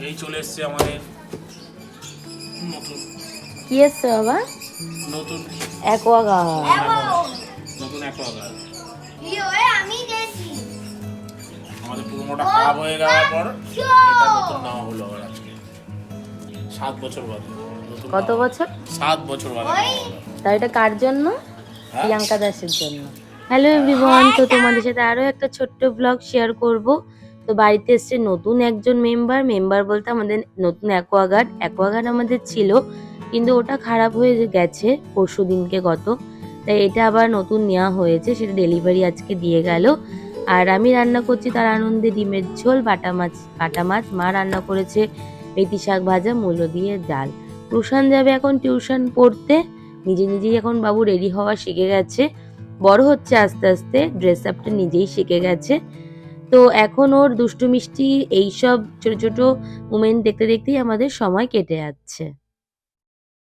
এই চলে এসছে আমাদের নতুন কি এসছে বাবা? নতুন অ্যাকোয়াগার্ড নতুন অ্যাকোয়াগার্ড ইয়ে, আমি গেছি। আমাদের পুরোনোটা খারাপ হয়ে যাওয়ার পর এটা নতুন নেওয়া হলো আবার আজকে। সাত বছর বাদে। কত বছর? সাত বছর বাদে হলো। এটা কার জন্য? হ্যাঁ? প্রিয়াঙ্কা দাসের জন্য। হ্যালো এভরিওয়ান তো তোমাদের সাথে আরও একটা ছোট্ট ব্লগ শেয়ার করব। তো বাড়িতে এসছে নতুন একজন মেম্বার মেম্বার বলতে আমাদের নতুন অ্যাকোয়াগার্ড অ্যাকোয়াগার্ড আমাদের ছিল, কিন্তু ওটা খারাপ হয়ে গেছে পরশু দিনকে গত। তাই এটা আবার নতুন নেওয়া হয়েছে, সেটা ডেলিভারি আজকে দিয়ে গেল। আর আমি রান্না করছি তার আনন্দে ডিমের ঝোল, বাটা মাছ কাটা মাছ। মা রান্না করেছে মেথি শাক ভাজা, মূলো দিয়ে ডাল। রুশান যাবে এখন টিউশন পড়তে। নিজে নিজেই এখন বাবু রেডি হওয়া শিখে গেছে। বড় হচ্ছে আস্তে আস্তে ড্রেস আপটা নিজেই শিখে গেছে। তো এখন ওর দুষ্টু মিষ্টি এইসব ছোট ছোট মুমেন্ট দেখতে দেখতেই আমাদের সময় কেটে যাচ্ছে।